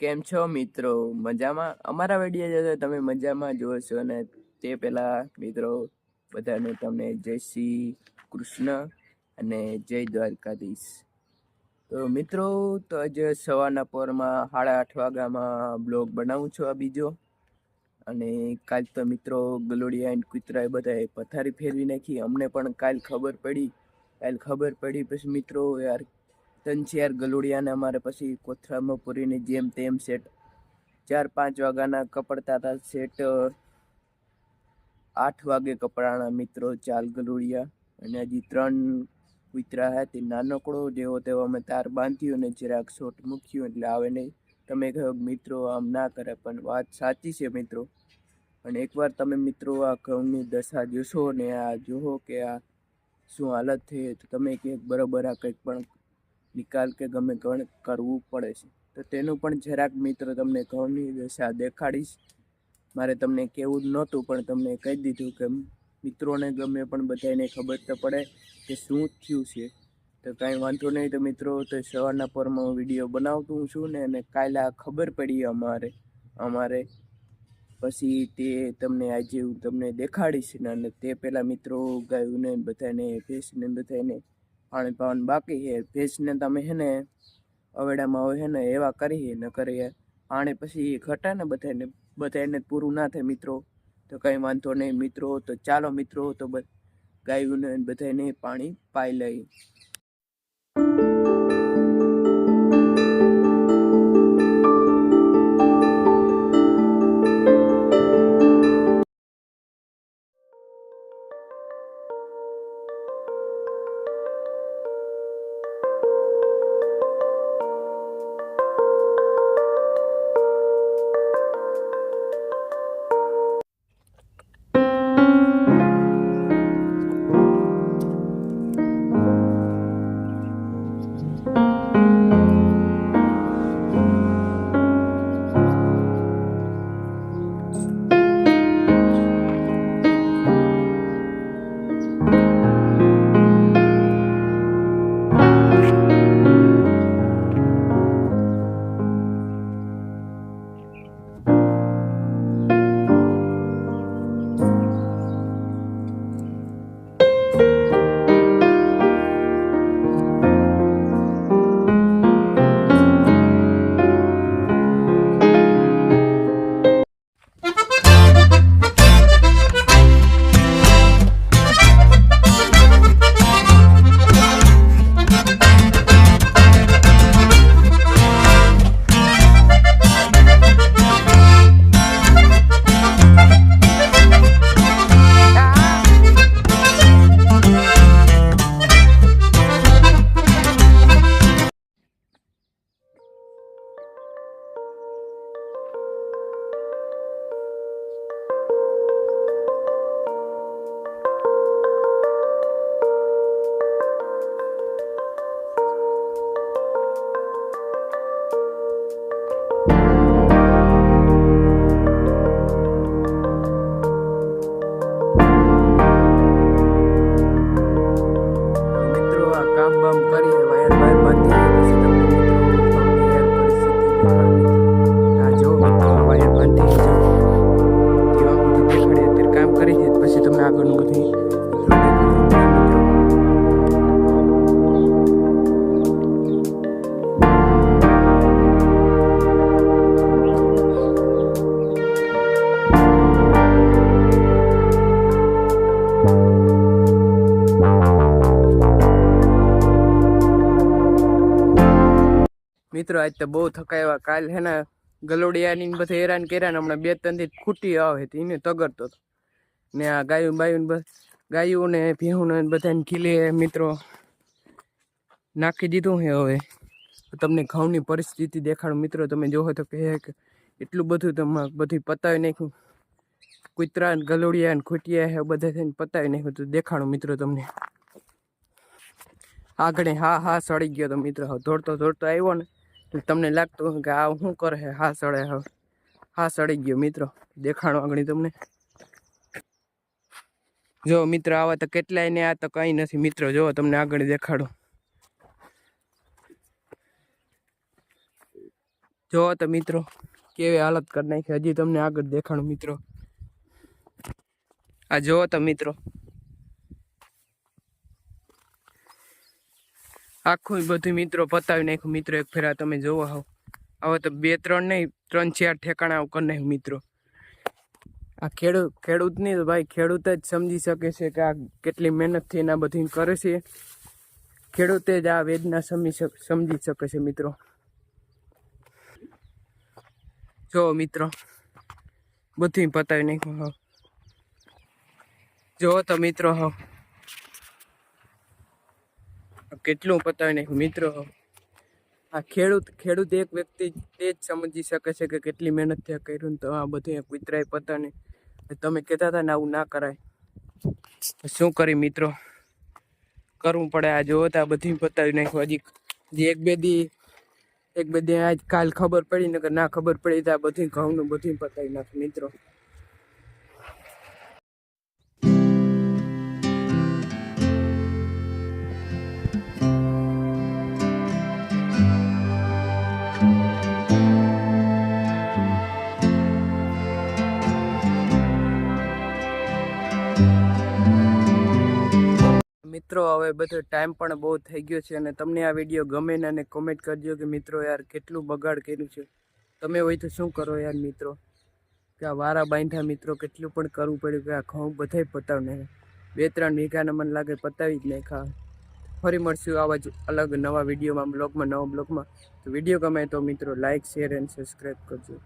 કેમ છો મિત્રો? મજામાં? અમારા વીડિયો જો તમે મજામાં જોશો અને તે પહેલાં મિત્રો, બધાને તમને જય શ્રી કૃષ્ણ અને જય દ્વારકાધીશ. તો મિત્રો, તો આજે સવારના પોરમાં સાડા આઠ વાગ્યામાં બ્લોગ બનાવું છું આ બીજો. અને કાલ તો મિત્રો, ગલોડિયા એન્ડ કૂતરાએ બધાએ પથારી ફેરવી નાખી. અમને પણ કાલ ખબર પડી. કાલ ખબર પડી પછી મિત્રો, યાર ત્રણ ચાર ગલુડિયાને અમારે પછી કોથળામાં પૂરીને જેમ તેમ સેટ ચાર પાંચ વાગ્યાના કપડતા હતા. સેટ આઠ વાગે કપડાના મિત્રો ચાલ ગલુડિયા અને હજી ત્રણ કૂતરા હતા નાનકડો જેવો તેવો અમે તાર બાંધ્યું અને જરાક શોટ મૂક્યું એટલે આવે નહીં. તમે કહો મિત્રો આમ ના કરે, પણ વાત સાચી છે મિત્રો. અને એકવાર તમે મિત્રો આ ઘઉંની દશા જોશો ને આ જોહો કે આ શું હાલત થઈ તો તમે કંઈક બરોબર આ કંઈક પણ નિકાલ કે ગમે પણ કરવું પડે છે. તો તેનું પણ જરાક મિત્ર તમને ઘઉંની દશા દેખાડીશ. મારે તમને કહેવું જ નહોતું, પણ તમને કહી દીધું કે મિત્રોને ગમે પણ બધાને ખબર તો પડે કે શું થયું છે. તો કાંઈ વાંધો નહીં તો મિત્રો, તો સવારના પરમાં હું વીડિયો બનાવતું છું ને અને કાલે ખબર પડી અમારે અમારે. પછી તે તમને આજે હું તમને દેખાડીશ ને અને તે પહેલાં મિત્રો ગાયું ને બધાને, ભેંસને બધાને પાણી પાવાનું બાકી છે. ભેંસને તમે હે ને અવેડામાં હોય હે ને એવા કરીએ ન કરીએ પાણી પછી ઘટે ને બધાને બધાને પૂરું ના થાય મિત્રો. તો કંઈ વાંધો નહીં મિત્રો. તો ચાલો મિત્રો, તો ગાયોને બધાને પાણી પાઈ લઈ તમને આગળનું બધી. મિત્રો, આજ તો બહુ થકાયા કાલ, હે ને, ગલોડિયાની બધા હેરાન કર્યા ને હમણાં બે ત્રણથી ખૂટી આવે હતી એને તગડતો હતો ને આ ગાયું બાયું ગાયું ને ભેહું બધાને ખીલે મિત્રો. નાખી દીધું છે હવે. તમને ઘઉંની પરિસ્થિતિ દેખાડું મિત્રો. તમે જોવો તો કહે કે એટલું બધું તમે બધું પતાવી નાખ્યું. કૂતરા ને ગલોડિયા ને ખૂટિયા હે બધા થઈને પતાવી નાખ્યું. તો દેખાડું મિત્રો તમને. આગળ હા હા સડી ગયો તો મિત્રો. હવે દોડતો દોડતો આવ્યો ને, તો તમને લાગતું કે આ શું કરે હા? સડે હવે. હા સડી ગયો મિત્રો. દેખાણો આગળ તમને. જો મિત્ર, આવા તો કેટલાય ને આ તો કંઈ નથી. મિત્રો, જો તમને આગળ દેખાડો. જોવો તો મિત્રો, કેવી હાલત કરી નાખી. હજી તમને આગળ દેખાડો, મિત્રો. આ જો તો મિત્રો. આખું બધું મિત્રો પતાવી નાખ્યું. મિત્રો, એક ફેરા તમે જોવો હોવ. હવે તો બે, ત્રણ નહીં, ત્રણ, ચાર ઠેકાણા કરી નાખ્યું, મિત્રો. આ ખેડૂત ખેડૂતની ભાઈ ખેડૂત જ સમજી શકે છે કે આ કેટલી મહેનતથી એના બધી કરે છે. ખેડૂતે જ આ વેદના સમજી સમજી શકે છે મિત્રો. જો મિત્રો બધી પતાવી નાખ્યું હા જો તો મિત્રો હા કેટલું પતાવી નાખ્યું મિત્રો હવે? આ ખેડૂત ખેડૂત એક વ્યક્તિ તે જ સમજી શકે છે કે કેટલી મહેનત ત્યાં કર્યું તો આ બધું એક વિતરાય પતાને. તમે કહેતા હતા ને આવું ના કરાય. શું કરી મિત્રો? કરવું પડે આ જોવો તો આ બધી પતાવી નાખ્યું. હજી જે એક બે દી, એક બે દી આજ કાલ ખબર પડી ને કે ના ખબર પડી તો આ બધી ઘઉંનું બધું પતાવી નાખ્યું મિત્રો. મિત્રો, હવે બધો ટાઈમ પણ બહુ થઈ ગયો છે અને તમને આ વીડિયો ગમે ને અને કોમેન્ટ કરજો કે મિત્રો યાર કેટલું બગાડ કર્યું છે. તમે હોય તો શું કરો યાર મિત્રો? કે આ વારા બાંધ્યા મિત્રો, કેટલું પણ કરવું પડ્યું કે આ ઘઉં બધાય પતાવ નહીં બે ત્રણ વીઘાને મને લાગે પતાવી જ નાખા ફરી મળશું આવા જ અલગ નવા વિડીયોમાં બ્લોગમાં નવા બ્લોગમાં તો વીડિયો ગમે તો મિત્રો લાઇક શેર એન્ડ સબસ્ક્રાઈબ કરજો.